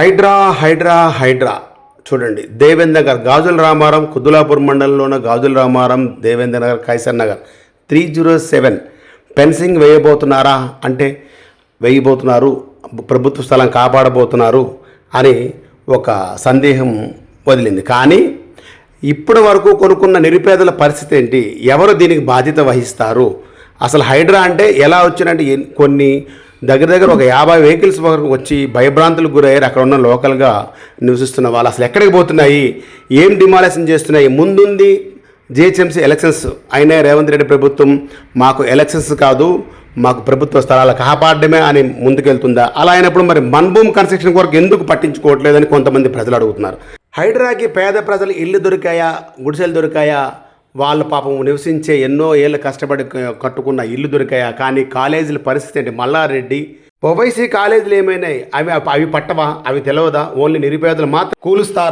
హైడ్రా హైడ్రా హైడ్రా. చూడండి దేవేంద్ర నగర్ గాజుల రామారం కుదులాపూర్ మండలంలోని Gajula Ramaram Devendra Nagar Kaiser Nagar. Three zero seven. Fencing వేయబోతున్నారా? అంటే వేయబోతున్నారు ప్రభుత్వ స్థలం కాపాడబోతున్నారు అని ఒక సందేహం వదిలింది. కానీ ఇప్పటి వరకు కొనుక్కున్న నిరుపేదల పరిస్థితి ఏంటి? ఎవరు దీనికి బాధ్యత వహిస్తారు? అసలు హైడ్రా అంటే ఎలా వచ్చినంటే కొన్ని దగ్గర దగ్గర ఒక యాభై వెహికల్స్ వరకు వచ్చి భయభ్రాంతులకు గురయ్యారు. అక్కడ ఉన్న లోకల్గా నివసిస్తున్న వాళ్ళు. అసలు ఎక్కడికి పోతున్నాయి? ఏం డిమాలేషన్ చేస్తున్నాయి? ముందుంది జిహెచ్ఎంసీ ఎలక్షన్స్ అయినా రేవంత్ రెడ్డి ప్రభుత్వం మాకు ఎలక్షన్స్ కాదు మాకు ప్రభుత్వ స్థలాలు కాపాడడమే అని ముందుకెళ్తుందా? అలా అయినప్పుడు మరి మన్భూమ్ కన్స్ట్రక్షన్ కొరకు ఎందుకు పట్టించుకోవట్లేదని కొంతమంది ప్రజలు అడుగుతున్నారు. హైడ్రాకి పేద ప్రజలు ఇల్లు దొరికాయా? గుడిసెలు దొరికాయా? వాళ్ళ పాపం నివసించే ఎన్నో ఏళ్ళు కష్టపడి కట్టుకున్న ఇల్లు దొరికాయా? కానీ కాలేజీల పరిస్థితి ఏంటి? మల్లారెడ్డి. ఓవైసీ కాలేజీలు ఏమైనాయి? అవి అవి పట్టవా? అవి తెలియదా ఓన్లీ నిరుపేదలు మాత్రం కూలుస్తారు?